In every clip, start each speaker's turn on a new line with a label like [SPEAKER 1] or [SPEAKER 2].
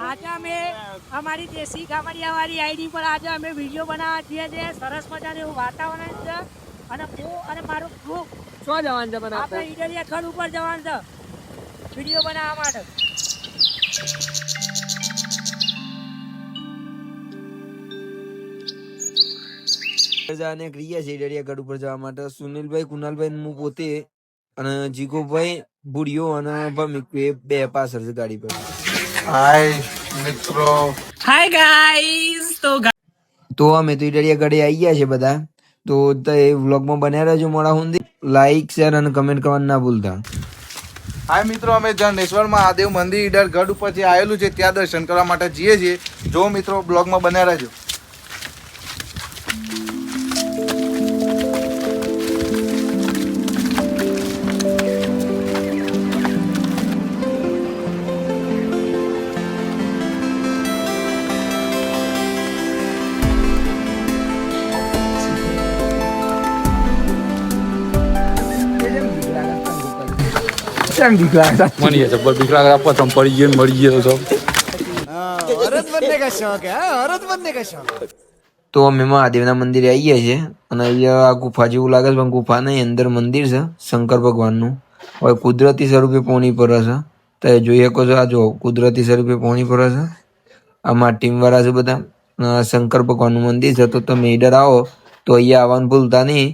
[SPEAKER 1] આજે અમે અમારી દેશી ગામડિયા વાળી આઈડી પર આજે અમે વીડિયો બનાવવા છીએ જે સરસ મજાનું એવું વાતાવરણ છે અને અને મારું ગ્રુપ
[SPEAKER 2] શું જવાનું છે મને
[SPEAKER 1] આપણે ઈડરિયા ખડ ઉપર જવાનું છે. વીડિયો બનાવવા માટે.
[SPEAKER 3] અને ક્રિયા છે ડેડિયાગઢ ઉપર જવા માટે. સુનિલભાઈ કુનાલભાઈ હું પોતે અને જીગોભાઈ ભૂડિયો અને ભમિક એ બે પાછળ છે ગાડી પર.
[SPEAKER 4] હાય મિત્રો.
[SPEAKER 1] હાય ગાઈઝ તો
[SPEAKER 3] તો અમે તો ડેડિયાગઢે આવી ગયા છે બધા. તો તે વ્લોગમાં બન્યા રહેજો મોડા સુધી લાઈક શેર અને કમેન્ટ કરવાનું ના ભૂલતા.
[SPEAKER 4] હાય મિત્રો. અમે જનેશ્વર મહાદેવ મંદિર ઈડર ગઢ ઉપર જે આવેલું છે. ત્યાં દર્શન કરવા માટે જઈએ છીએ. જો મિત્રો બ્લોગમાં બન્યા રહેજો.
[SPEAKER 5] મને જબ્બર બીક લાગે આપવા તમ પડી ગયો મળી ગયો તો.
[SPEAKER 3] તો અમે મહાદેવના મંદિરે આવી ગયા છે અને અહીંયા આ ગુફા જેવું લાગે છે પણ ગુફા નહીં અંદર મંદિર છે શંકર ભગવાનનું. હવે કુદરતી સ્વરૂપે પોણી પર છે તો એ જોઈ શકો છો આ જો કુદરતી સ્વરૂપે પોણી પર છે આમાં ટીમવાળા છે બધા. શંકર ભગવાનનું મંદિર છે તો તમે ઈડર આવો તો અહીંયા આવવાનું ભૂલતા નહીં.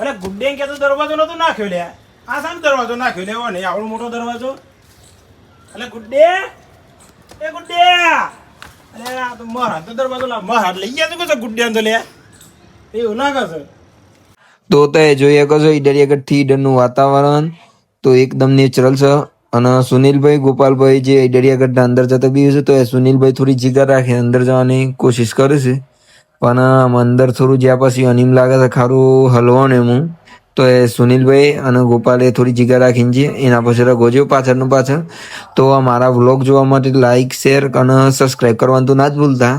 [SPEAKER 6] અરે ગુડ્ડે કે તો દરવાજો નતો નાખ્યો લે આ સામ દરવાજો નાખ્યો? લેવો ને આવડો મોટો દરવાજો. અલે, ગુડ્ડે! એ ગુડ્ડે! અરે આ તો મહારાજ તો દરવાજો લા મહારાજ લઈ ગયા તો કશો ગુડ્ડે તો લે એવું ના છે
[SPEAKER 3] તો તે જોઈ કશો છો ઈડરિયાગઢથી ઈડરનું વાતાવરણ તો એકદમ નેચરલ છે. અને સુનિલભાઈ, ગોપાલભાઈ જે ઈડરિયાગઢના અંદર જતા બી છે, તો એ સુનિલભાઈ થોડી જીગર રાખે, અંદર જવાની કોશિશ કરે છે. પણ આમ અંદર થોડું જ્યાં પછી અનિમ લાગે છે ખારું હલવાનું એમ તો એ સુનિલભાઈ અને ગોપાલે થોડી જીગા રાખીને છે એના પછી ગોજ્યો પાછળનું પાછળ. તો આ મારા વ્લોગ જોવા માટે લાઇક શેર અને સબસ્ક્રાઈબ કરવાનું તો ના જ ભૂલતા.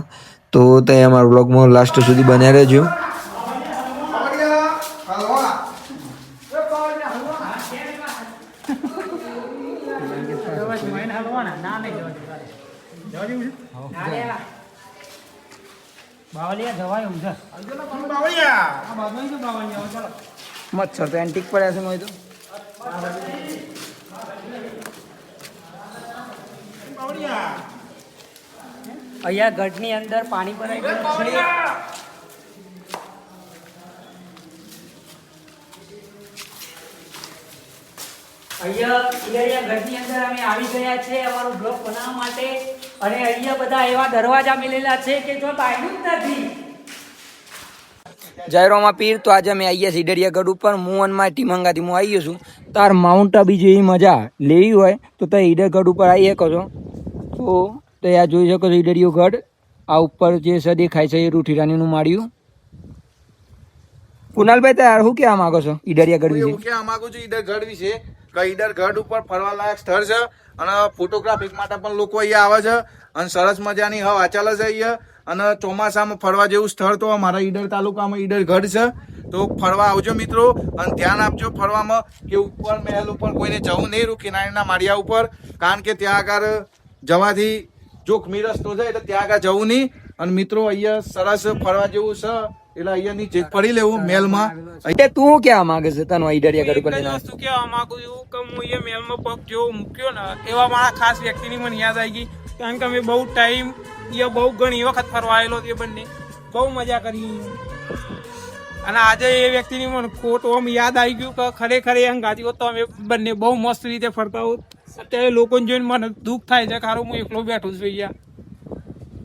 [SPEAKER 3] તો તે અમારા વ્લોગમાં લાસ્ટ સુધી બન્યા રહેજો.
[SPEAKER 1] બાવલિયા જવાય
[SPEAKER 6] બાવળિયા
[SPEAKER 2] મચ્છર તો એન્ટિક પડ્યા છે મોય તો.
[SPEAKER 1] અહીંયા ગઢની અંદર પાણી ભરાઈ ગયું છે. અહીંયા અહીંયા ગઢની અંદર અમે આવી ગયા છે અમારો બ્લોગ બનાવવા માટે. અને અહીંયા બધા એવા દરવાજા મિલેલા છે કે જો બાયણું નથી.
[SPEAKER 2] જય પીર તો આજે અમે આવીએ છીએ દરિયાગઢ ઉપર. હું અને મારી ટીમ હંગાથી હું આવી છું. તાર માઉન્ટ આબી જેવી મજા લેવી હોય તો તે ઈડરગઢ ઉપર આવી શકો છો. તો તમે આ જોઈ શકો છો ઈડરિયો ગઢ આ ઉપર જે છે દેખાય છે એ રૂઠી રાણીનું માળ્યું. કુનાલભાઈ તાર શું કહેવા માંગો છો ઈડરિયાગઢ
[SPEAKER 4] હું
[SPEAKER 2] વિશે?
[SPEAKER 4] એવું કહેવા માંગુ છું ઈડર ગઢ વિશે કે ઈડર ગઢ ઉપર ફરવાલાયક સ્થળ છે અને ફોટોગ્રાફી માટે પણ લોકો અહીંયા આવે છે અને સરસ મજાની હવા ચાલે છે અહીંયા. અને ચોમાસામાં ફરવા જેવું સ્થળ તો અમારા ઈડર તાલુકામાં ઈડર ગઢ છે. તો ફરવા આવજો મિત્રો અને ધ્યાન આપજો ફરવામાં કે ઉપર મહેલ ઉપર કોઈને જવું નહીં, રૂ કિનારીના માળિયા ઉપર. કારણ કે ત્યાં આગળ જવાથી જોખમી રસ્તો છે એટલે ત્યાં આગળ જવું નહીં. અને મિત્રો અહીંયા સરસ ફરવા જેવું છે. એટલે અહીંયાની લેવું મહેલમાં
[SPEAKER 2] તે તું કેવા માંગે છે? તને ઈડરિયાગઢ ઉપર
[SPEAKER 6] એક વસ્તુ કહેવા માંગુ છું? કે હું એ મેલમાં પગ જેવો મૂક્યો ને એવા મારા ખાસ વ્યક્તિની મને યાદ આવી ગઈ. કારણ કે અમે બહુ ટાઈમ એ બહુ ઘણી વખત ફરવા આવેલો તે બંને. બહુ મજા કરી અને આજે એ વ્યક્તિની મને ખોટ યાદ આવી ગયું કે ખરેખર એ ગાતી હોત તો અમે બંને બહુ મસ્ત રીતે ફરતા હોત. અત્યારે લોકોને જોઈને મને દુઃખ થાય છે ખારું હું એકલો બેઠું છું અહીંયા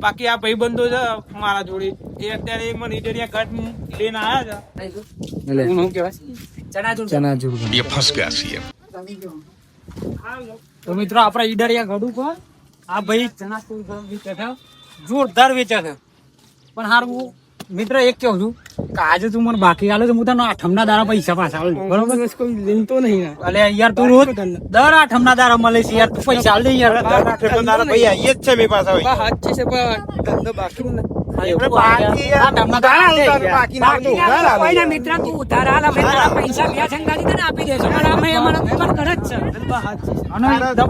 [SPEAKER 6] બાકી આ ભાઈબંધો છે મારા જોડે. એ અત્યારે મને ઈડરિયા ઘાટ લઈને આવ્યા છે.
[SPEAKER 2] એટલે
[SPEAKER 6] શું કહેવાય?
[SPEAKER 1] ચણાચૂર
[SPEAKER 2] ચનાચૂર
[SPEAKER 6] તો મિત્રો આપણા ઈડરિયા ઘડું કો આ ભાઈ ચણાચૂર વેચે છે. જોરદાર વેચે છે. પણ હારું મિત્ર એક કેવું છું કે આજે તું મને બાકી આલે તો હું તને આઠમના દારા પૈસા પાછા આલું. બરોબર? કોઈ લેતો નહીં અલે યાર તું રોજ દર આઠમના દારા મળે છે યાર તું પૈસા આલ દે યાર. દર આઠમના દારા ભાઈ આઈએ જ છે મે પાછા
[SPEAKER 2] સાચી છે પણ ધંધો બાકી
[SPEAKER 7] ના.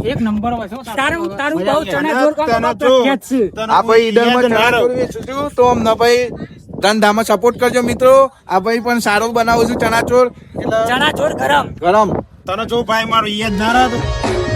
[SPEAKER 7] એક નંબર હોય
[SPEAKER 1] તારું તારું બહુ ચણા જોર કામ
[SPEAKER 7] તને જો.
[SPEAKER 1] પ્રખ્યાત છે?
[SPEAKER 4] આ ભાઈ ઈડરમાં ચણાચોર વેચું છું તો અમને ભાઈ ધંધામાં સપોર્ટ કરજો મિત્રો. આ ભાઈ પણ સારો બનાવું છું ચણાચોર. એટલે
[SPEAKER 1] ચણા જોર ગરમ.
[SPEAKER 4] ગરમ.
[SPEAKER 7] તને જો ભાઈ મારો યાદ ના રહ્યો